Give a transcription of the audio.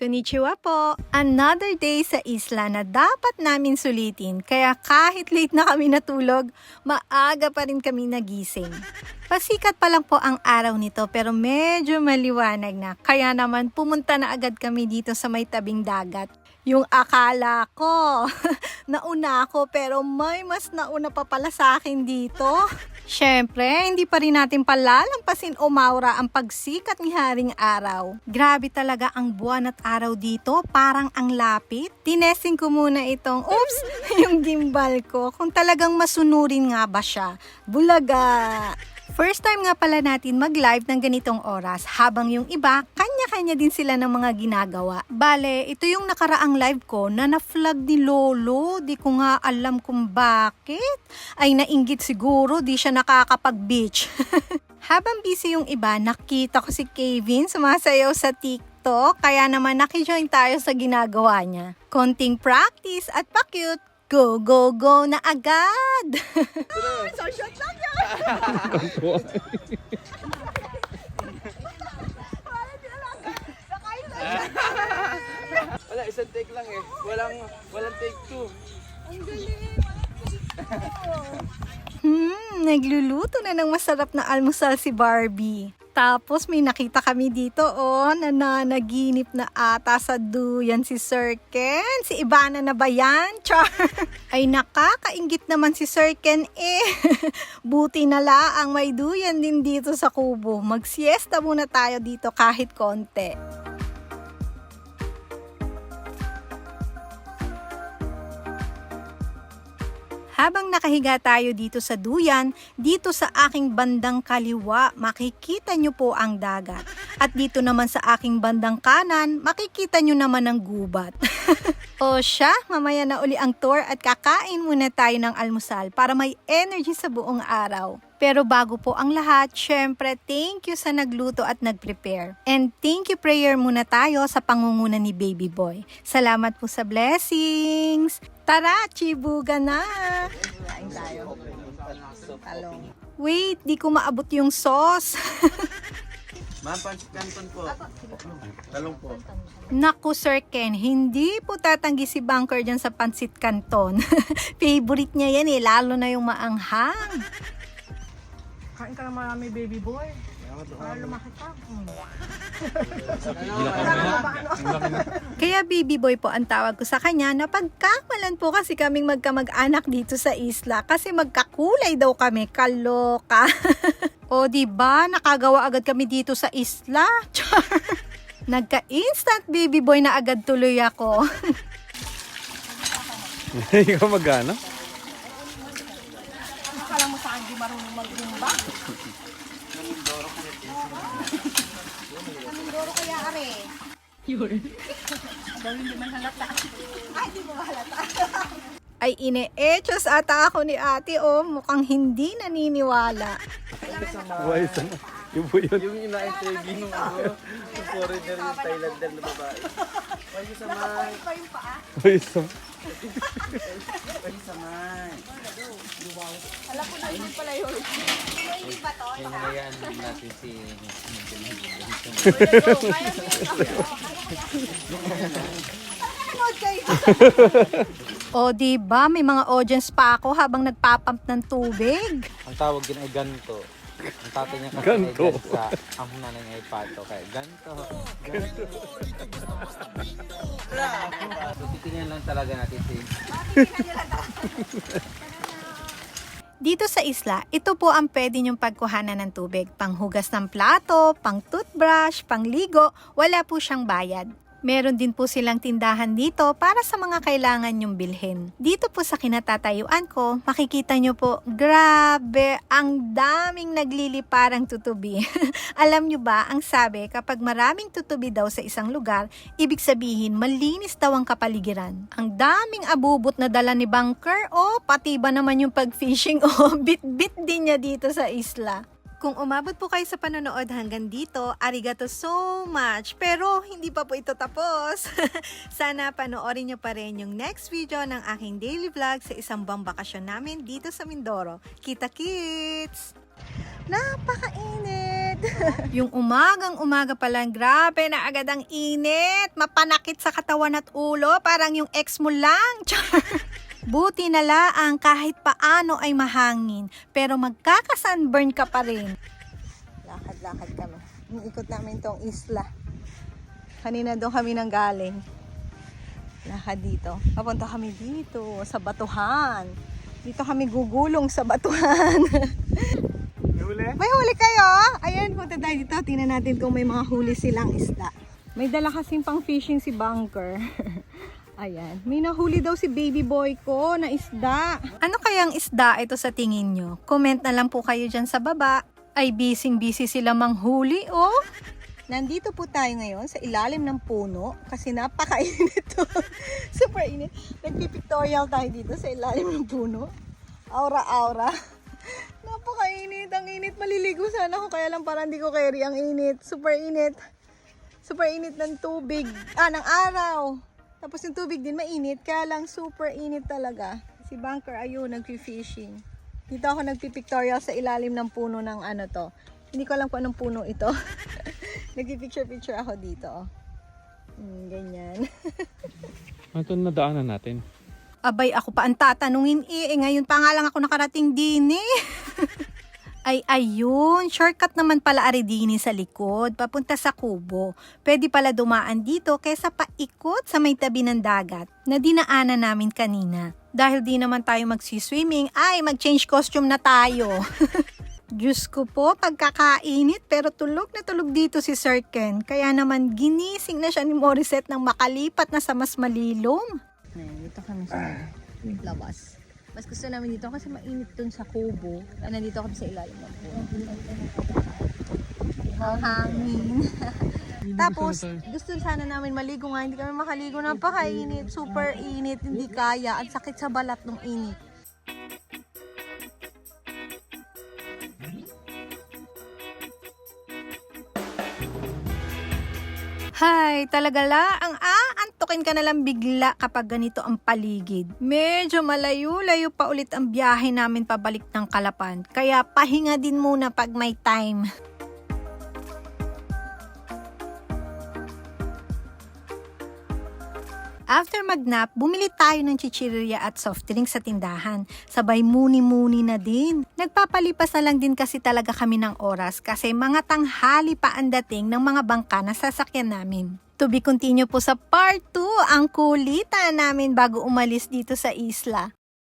Konnichiwa po! Another day sa isla na dapat namin sulitin kaya kahit late na kami natulog, maaga pa rin kami nagising. Pasikat pa lang po ang araw nito pero medyo maliwanag na kaya naman pumunta na agad kami dito sa may tabing dagat. Yung akala ko, nauna ako pero may mas nauna pa pala sa akin dito. Siyempre, hindi pa rin natin palalampasin o maura ang pagsikat ni Haring Araw. Grabe talaga ang buwan at araw dito, parang ang lapit. Tinesting ko muna itong, oops, yung gimbal ko, kung talagang masunurin nga ba siya. Bulaga! First time nga pala natin mag-live ng ganitong oras habang yung iba, kanya-kanya din sila ng mga ginagawa. Bale, ito yung nakaraang live ko na na-flag ni Lolo. Di ko nga alam kung bakit. Ay nainggit siguro, di siya nakakapag-beach. habang busy yung iba, nakita ko si Kevin sumasayaw sa TikTok. Kaya naman nakijoin tayo sa ginagawa niya. Konting practice at pa-cute. Go, go, go na agad! so shot lang yan! Wala, isang take lang eh. Walang, walang take two. Hmm, nagluluto na ng masarap na almusal si Barbie. Tapos may nakita kami dito oh, na nanaginip na ata sa duyan si Sir Ken. Si Ivana na ba yan? Char! Ay nakakaingit naman si Sir Ken eh. Buti na laang may duyan din dito sa kubo. Magsiesta muna tayo dito kahit konti. Habang nakahiga tayo dito sa duyan, dito sa aking bandang kaliwa, makikita nyo po ang dagat. At dito naman sa aking bandang kanan, makikita nyo naman ang gubat. o siya, mamaya na uli ang tour at kakain muna tayo ng almusal para may energy sa buong araw. Pero bago po ang lahat, syempre thank you sa nagluto at nagprepare. And thank you prayer muna tayo sa pangunguna ni Baby Boy. Salamat po sa blessings. Tara, chibuga na! Talong. Wait, di ko maabot yung sauce. Ma'am, pancit canton po. Talong po. Naku, Sir Ken, hindi po tatanggi si Bunker dyan sa Pansit Canton. Favorite niya yan eh, lalo na yung maanghang. Kain ka na marami, baby boy. Para lumaki ka. Mm. Kaya baby boy po ang tawag ko sa kanya na pagkamalan po kasi kaming magkamag-anak dito sa isla kasi magkakulay daw kami, kaloka. o di ba nakagawa agad kami dito sa isla? Char. Nagka-instant baby boy na agad tuloy ako. Ikaw magana? Akala mo saan di marunong mag-zumba? Kamindoro kaya are. Yun. Daw hindi man halata. Ay, di mo halata. Ay ine-echos ata ako ni ate oh, mukhang hindi naniniwala. Buhay sa po yun. Yung ina-interview nung ano, yung foreigner yung Thailander na babae. Why you samay? Pa yung paa. Buhay sa Why you samay? Alam ko na yun pala yun. Hindi ba to? Hinayaan natin si. O di ba may mga audience pa ako habang nagpapump ng tubig. Ang tawag din ay ganto. Ang tatay niya kasi Ganto. ay gansa. Ang nanay niya ay pato. Kaya ganto. Ganto. so titingnan lang talaga natin si Dito sa isla, ito po ang pwede nyong pagkuhanan ng tubig. Panghugas ng plato, pang toothbrush, pangligo, wala po siyang bayad. Meron din po silang tindahan dito para sa mga kailangan nyong bilhin. Dito po sa kinatatayuan ko, makikita nyo po, grabe, ang daming nagliliparang tutubi. Alam nyo ba, ang sabi, kapag maraming tutubi daw sa isang lugar, ibig sabihin, malinis daw ang kapaligiran. Ang daming abubot na dala ni Bunker, o pati ba naman yung pag-fishing, o bit-bit din niya dito sa isla. Kung umabot po kayo sa panonood hanggang dito, arigato so much. Pero hindi pa po ito tapos. Sana panoorin nyo pa rin yung next video ng aking daily vlog sa isang buwang bakasyon namin dito sa Mindoro. Kita kits! Napakainit! Yung umagang umaga pa lang, grabe na agad ang init. Mapanakit sa katawan at ulo, parang yung ex mo lang. Char. Buti na laang kahit paano ay mahangin, pero magkakasunburn ka pa rin. Lakad-lakad kami. Iikot namin tong isla. Kanina doon kami nang galing. Lakad dito. Papunta kami dito, sa batuhan. Dito kami gugulong sa batuhan. May huli kayo? Ayan, punta tayo dito. Tingnan natin kung may mga huli silang isda. May dala kasing pang fishing si Bunker. Ayan. May nahuli daw si baby boy ko na isda. Ano kayang isda ito sa tingin nyo? Comment na lang po kayo dyan sa baba. Ay, busy-busy sila manghuli, oh. Nandito po tayo ngayon sa ilalim ng puno kasi napakainit to. Super init. Nagpipictorial tayo dito sa ilalim ng puno. Aura-aura. Napakainit. Ang init. Maliligo sana ako kaya lang parang hindi ko carry ang init. Super init. Super init ng tubig. Ah, ng araw. Tapos yung tubig din mainit. Kaya lang super init talaga. Si Bunker, ayun, nagpi-fishing. Dito ako nagpipictorial sa ilalim ng puno ng ano to. Hindi ko alam kung anong puno ito. Nagpipicture-picture ako dito. Hmm, ganyan. Ito na daanan natin. Abay, ako pa ang tatanungin eh. eh ngayon pa nga lang ako nakarating din eh. Ay, ayun. Shortcut naman pala aridini sa likod, papunta sa kubo. Pwede pala dumaan dito kaysa paikot sa may tabi ng dagat na dinaanan namin kanina. Dahil di naman tayo magsiswimming, ay mag-change costume na tayo. Diyos ko po, pagkakainit pero tulog na tulog dito si Sir Ken. Kaya naman ginising na siya ni Morissette nang makalipat na sa mas malilom. Ayan, dito kami sa labas. Mas gusto namin dito kasi mainit dun sa kubo. Kaya nandito kami sa ilalim ng puno. Ang hangin. Tapos, gusto sana namin maligo nga. Hindi kami makaligo. Napakainit. Super init. Hindi kaya. Ang sakit sa balat ng init. Hay, talaga la, ang aantukin ka na lang bigla kapag ganito ang paligid. Medyo malayo-layo pa ulit ang biyahe namin pabalik ng Kalapan, kaya pahinga din muna pag may time. After magnap, bumili tayo ng chichirya at soft drink sa tindahan. Sabay muni-muni na din. Nagpapalipas na lang din kasi talaga kami ng oras kasi mga tanghali pa ang dating ng mga bangka na sasakyan namin. To be continue po sa part 2 ang kulitan namin bago umalis dito sa isla.